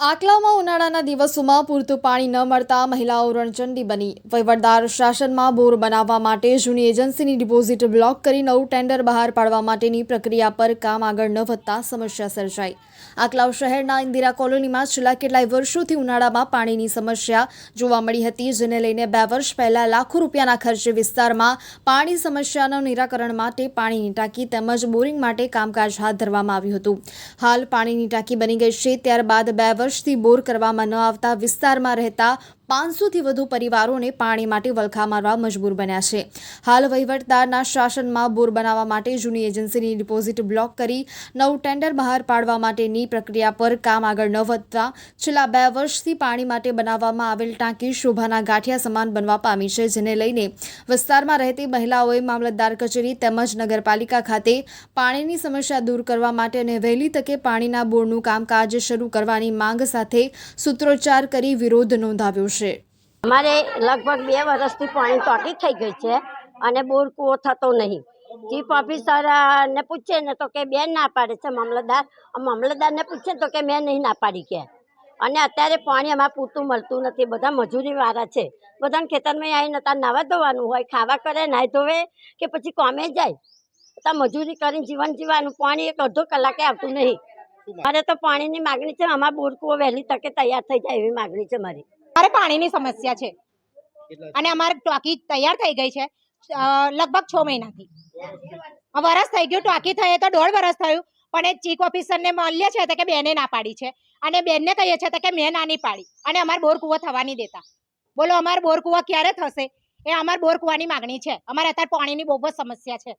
આકલામાં ઉનાળાના દિવસોમાં પૂરતું પાણી ન મળતા મહિલાઓ રણચંડી બની. વહીવટદાર શાસનમાં બોર બનાવવા માટે જૂની એજન્સીની ડિપોઝિટ બ્લોક કરી નવું ટેન્ડર બહાર પાડવા માટેની પ્રક્રિયા પર કામ આગળ ન વધતા સમસ્યા સર્જાઈ. આકલાવ શહેરના ઇન્દિરા કોલોનીમાં છેલ્લા કેટલાય વર્ષોથી ઉનાળામાં પાણીની સમસ્યા જોવા મળી હતી, જેને લઈને બે વર્ષ પહેલા લાખો રૂપિયાના ખર્ચે વિસ્તારમાં પાણી સમસ્યાના નિરાકરણ માટે પાણીની ટાંકી તેમજ બોરિંગ માટે કામકાજ હાથ ધરવામાં આવ્યું હતું. હાલ પાણીની ટાંકી બની ગઈ છે, ત્યારબાદ બે વર્ષથી બોર કરવામાં ન આવતા વિસ્તારમાં રહેતા પાંચસોથી વધુ પરિવારોને પાણી માટે વલખા મારવા મજબૂર બન્યા છે. હાલ વહીવટદારના શાસનમાં બોર બનાવવા માટે જૂની એજન્સીની ડિપોઝિટ બ્લોક કરી નવું ટેન્ડર બહાર પાડવા માટેની પ્રક્રિયા પર કામ આગળ ન વધતા છેલ્લા બે વર્ષથી પાણી માટે બનાવવામાં આવેલ ટાંકી શોભાના ગાંઠિયા સમાન બનવા પામી છે, જેને લઈને વિસ્તારમાં રહેતી મહિલાઓએ મામલતદાર કચેરી તેમજ નગરપાલિકા ખાતે પાણીની સમસ્યા દૂર કરવા માટે અને વહેલી તકે પાણીના બોરનું કામકાજ શરૂ કરવાની માંગ સાથે સૂત્રોચ્ચાર કરી વિરોધ નોંધાવ્યો છે. અમારે લગભગ બે વર્ષથી પાણી તોટી થઈ ગઈ છે અને બોર કૂવો થતો નહીં. ચીફ ઓફિસર ને પૂછે ને તો કે બેન ના પાડે છે મામલતદાર. મામલતદારને પૂછે તો કે મેં નહીં ના પાડી કે. અને અત્યારે પાણી અમારે પૂરતું મળતું નથી. બધા મજૂરી વાળા છે. બધાને ખેતરમાં આવીને ત્યાં નાવા ધોવાનું હોય ખાવા કરે નાહી ધોવે કે પછી કોમે જાય. ત્યાં મજૂરી કરીને જીવન જીવવાનું. પાણી એક અડધો કલાકે આવતું નહીં. મારે તો પાણીની માગણી છે. અમારા બોરકુઓ વહેલી તકે તૈયાર થઈ જાય એવી માગણી છે મારી. અમારે પાણીની સમસ્યા છે. અને અમારે ટાંકી તૈયાર થઈ ગઈ છે. લગભગ છ મહિનાથી. વરસ થઈ ગયું ટાંકી થઈ તો દોઢ વરસ થયું પણ એ ચીફ ઓફિસરને મળીએ છે તો કે બેને ના પાડી છે. અને બેનને કહીએ છે તો કે મેં ના નહીં પાડી. અને અમારે બોર કૂવો થવા દેતા. બોલો અમારે બોર કૂવો ક્યારે થશે? એ અમારે બોર કૂવાની માગણી છે. અમારે અત્યારે પાણીની બહુ જ સમસ્યા છે.